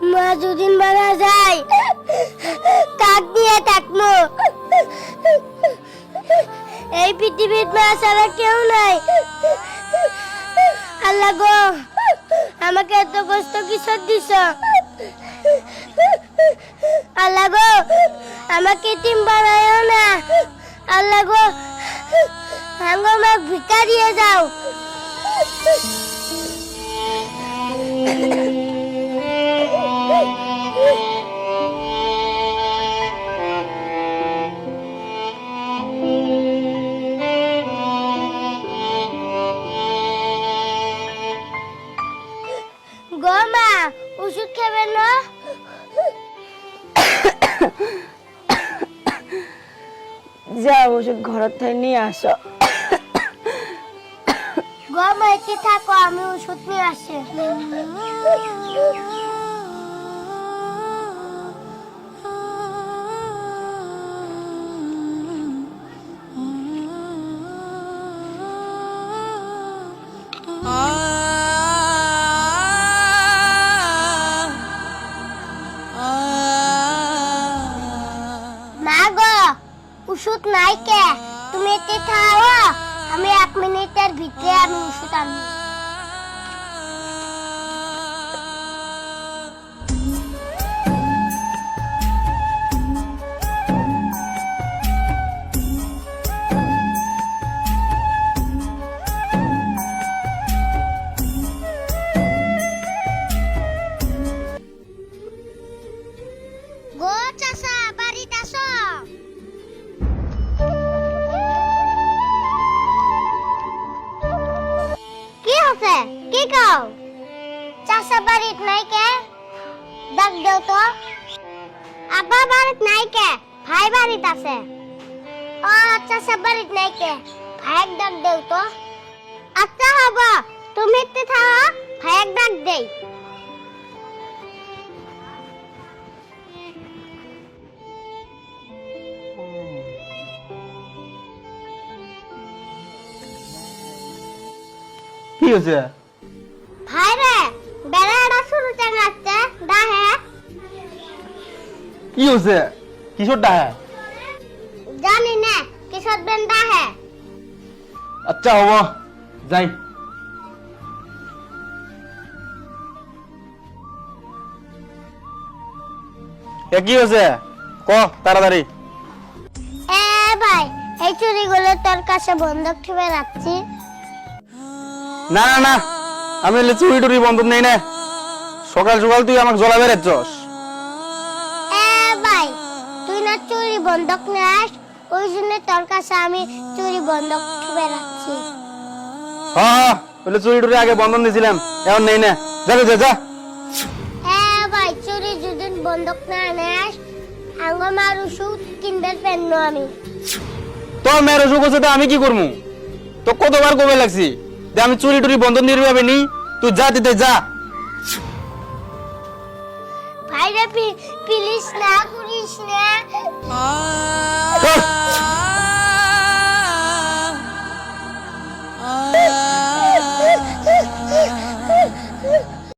মা দুদিন মারা যায়। কাক দিয়ে থাকব। এই পৃথিবীর মা ছাড়া কেউ নাই। আল্লাহ গো, আমাকে এত কষ্ট কিসব দিছ? আল্লাহ গো, আমাকে টিম বানায়ও না। আল্লাহ গো আঙ্গো মা ভিক্ষা দিয়ে যাও। গো মা ওষুধ খাবে না? যা ওষুধ ঘরের থেকে নিয়ে আসো। গো মা এতে থাকো আমি ওষুধ নিয়ে আসছি মা ওষুধ নাই কে? তুমি এতে খাও আমি এক মিনিটের ভিতরে আমি ওষুধ আনি কি কও চাচা বাড়িত নাই কে? ডাক দেও তো। আব্বা বাড়িত নাই কে? ভাই বাড়িত আছে। ও চাচা বাড়িত নাই কে? ভাইক ডাক দেও তো। আচ্ছা হব, তুমি একটু থাকো ভাইক ডাক দেই। কি হয়েছে? ভাই রে বেড়াটা শুরু চাঙাচ্ছে দাহে। কি হয়েছে কিশোরটা হ্যাঁ জানি না কিশোর বেন দাহে। আচ্ছা হব যাই। এ কি হয়েছে ক তাড়াতাড়ি। এ ভাই এই চুরিগুলো তোর কাছে বন্ধক ঠিবে রাখছি। না না না। আমি হলে চুরি টুরি বন্ধ নেই না। সকাল সকাল তুই আমাকে জ্বলা বেড়াচ্ছস এ ভাই তুই না চুরি বন্ধক নেস ওই জন্য তোর কাছে আমি চুরি বন্ধক রাখছি হ্যাঁ হ্যাঁ বলে চুরি টুরি আগে বন্ধন দিয়েছিলাম এখন নেই না। যাবে যা যা এ ভাই চুরি যদি বন্ধক না নেস আঙ্গ মার ওষুধ কিনবে পেন আমি। তোর মেয়ের হচ্ছে তো আমি কি করব তো কতবার কবে লাগছি? আমি চুরি টুরি বন্ধ নির্ভাবে নি তুই যা দিতে যা। ভাইরা প্লিজ না করিস না। হ্যাঁ।